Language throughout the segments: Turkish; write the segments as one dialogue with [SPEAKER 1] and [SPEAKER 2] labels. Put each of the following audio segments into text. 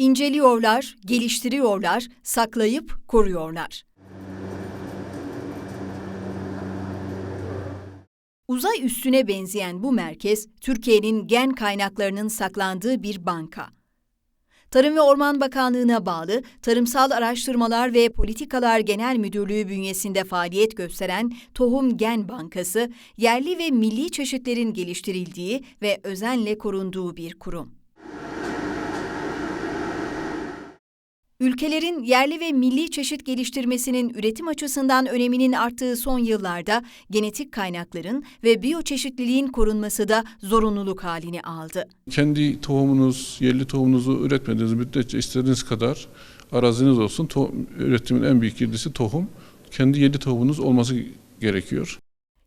[SPEAKER 1] İnceliyorlar, geliştiriyorlar, saklayıp koruyorlar. Uzay üssüne benzeyen bu merkez, Türkiye'nin gen kaynaklarının saklandığı bir banka. Tarım ve Orman Bakanlığı'na bağlı Tarımsal Araştırmalar ve Politikalar Genel Müdürlüğü bünyesinde faaliyet gösteren Tohum Gen Bankası, yerli ve milli çeşitlerin geliştirildiği ve özenle korunduğu bir kurum. Ülkelerin yerli ve milli çeşit geliştirmesinin üretim açısından öneminin arttığı son yıllarda genetik kaynakların ve biyoçeşitliliğin korunması da zorunluluk halini aldı.
[SPEAKER 2] Kendi tohumunuz, yerli tohumunuzu üretmediğiniz müddetçe istediğiniz kadar araziniz olsun. To- üretimin en büyük girdisi tohum. Kendi yerli tohumunuz olması gerekiyor.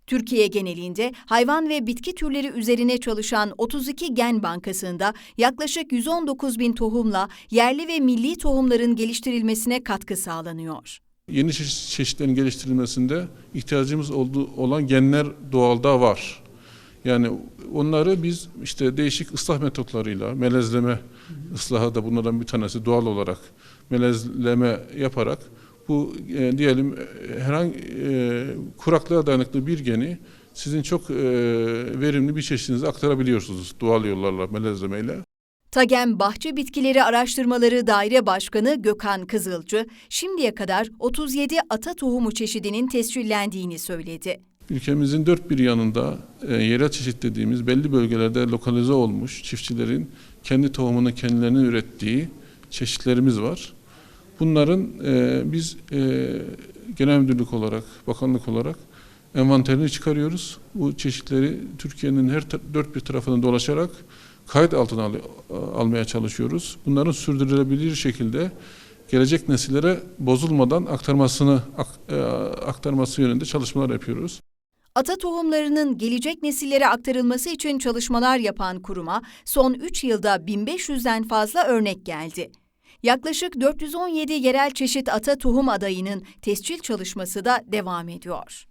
[SPEAKER 1] Türkiye genelinde hayvan ve bitki türleri üzerine çalışan 32 Gen Bankası'nda yaklaşık 119 bin tohumla yerli ve milli tohumların geliştirilmesine katkı sağlanıyor.
[SPEAKER 2] Yeni çeşit- çeşitlerin geliştirilmesinde ihtiyacımız olduğu olan genler doğalda var. Yani onları biz işte değişik ıslah metotlarıyla, melezleme ıslahı da bunlardan bir tanesi doğal olarak melezleme yaparak bu e, diyelim e, herhangi e, kuraklığa dayanıklı bir geni sizin çok e, verimli bir çeşidinize aktarabiliyorsunuz doğal yollarla, melezlemeyle.
[SPEAKER 1] TAGEM Bahçe Bitkileri Araştırmaları Daire Başkanı Gökhan Kızılcı, şimdiye kadar 37 ata tohumu çeşidinin tescillendiğini söyledi.
[SPEAKER 2] Ülkemizin dört bir yanında e, yerel çeşit dediğimiz belli bölgelerde lokalize olmuş çiftçilerin kendi tohumunu kendilerinin ürettiği çeşitlerimiz var. Bunların e, biz e, genel müdürlük olarak, bakanlık olarak envanterini çıkarıyoruz. Bu çeşitleri Türkiye'nin her dört bir tarafına dolaşarak kayıt altına al- almaya çalışıyoruz. Bunların sürdürülebilir şekilde gelecek nesillere bozulmadan aktarmasını ak- e, aktarması yönünde çalışmalar yapıyoruz.
[SPEAKER 1] Ata tohumlarının gelecek nesillere aktarılması için çalışmalar yapan kuruma son 3 yılda 1500'den fazla örnek geldi. Yaklaşık 417 yerel çeşit ata tohum adayının tescil çalışması da devam ediyor.